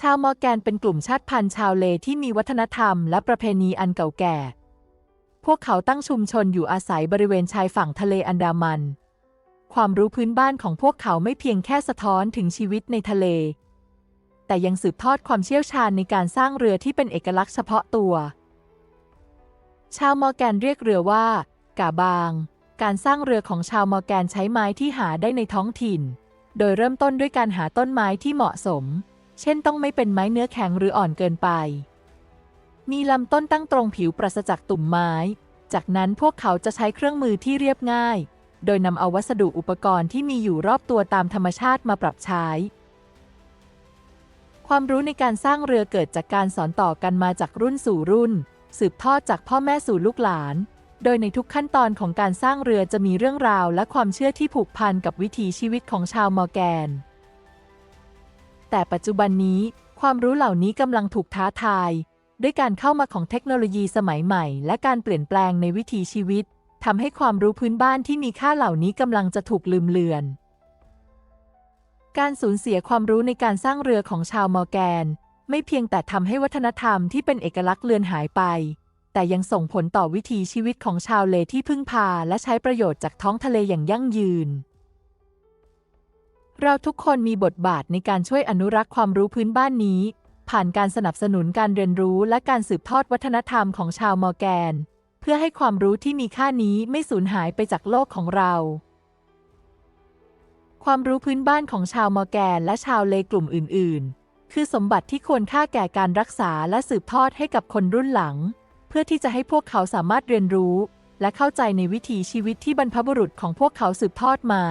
ชาวมอร์แกนเป็นกลุ่มชาติพันธุ์ชาวเลที่มีวัฒนธรรมและประเพณีอันเก่าแก่ พวกเขาตั้งชุมชนอยู่อาศัยบริเวณชายฝั่งทะเลอันดามัน ความรู้พื้นบ้านของพวกเขาไม่เพียงแค่สะท้อนถึงชีวิตในทะเล แต่ยังสืบทอดความเชี่ยวชาญในการสร้างเรือที่เป็นเอกลักษณ์เฉพาะตัว ชาวมอร์แกนเรียกเรือว่ากาบาง การสร้างเรือของชาวมอร์แกนใช้ไม้ที่หาได้ในท้องถิ่น โดยเริ่มต้นด้วยการหาต้นไม้ที่เหมาะสม เช่นต้องไม่เป็นไม้เนื้อแข็งหรืออ่อนเกินไป มีลำต้นตั้งตรงผิวปราศจากตุ่มไม้ จากนั้นพวกเขาจะใช้เครื่องมือที่เรียบง่าย โดยนำเอาวัสดุอุปกรณ์ที่มีอยู่รอบตัวตามธรรมชาติมาปรับใช้ ความรู้ในการสร้างเรือเกิดจากการสอนต่อกันมาจากรุ่นสู่รุ่น สืบทอดจากพ่อแม่สู่ลูกหลาน โดยในทุกขั้นตอนของการสร้างเรือจะมีเรื่องราวและความเชื่อที่ผูกพันกับวิถีชีวิตของชาวมอร์แกน แต่ปัจจุบันนี้ความรู้เหล่านี้กำลังถูกท้าทาย ด้วยการเข้ามาของเทคโนโลยีสมัยใหม่ และการเปลี่ยนแปลงในวิถีชีวิตทำให้ความรู้พื้นบ้านที่มีค่าเหล่านี้กำลังจะถูกลืมเลือน การสูญเสียความรู้ในการสร้างเรือของชาวมอร์แกน ไม่เพียงแต่ทำให้วัฒนธรรมที่เป็นเอกลักษณ์เลือนหายไป แต่ยังส่งผลต่อวิถีชีวิตของชาวเลที่พึ่งพา และใช้ประโยชน์จากท้องทะเลอย่างยั่งยืน เราทุกคนมีบทบาทในการช่วยอนุรักษ์ความรู้พื้นบ้านนี้ ผ่านการสนับสนุนการเรียนรู้และการสืบทอดวัฒนธรรมของชาวมอร์แกน เพื่อให้ความรู้ที่มีค่านี้ไม่สูญหายไปจากโลกของเรา ความรู้พื้นบ้านของชาวมอร์แกนและชาวเลกลุ่มอื่น ๆ คือสมบัติที่ควรค่าแก่การรักษาและสืบทอดให้กับคนรุ่นหลัง เพื่อที่จะให้พวกเขาสามารถเรียนรู้ และเข้าใจในวิถีชีวิตที่บรรพบุรุษของพวกเขาสืบทอดมา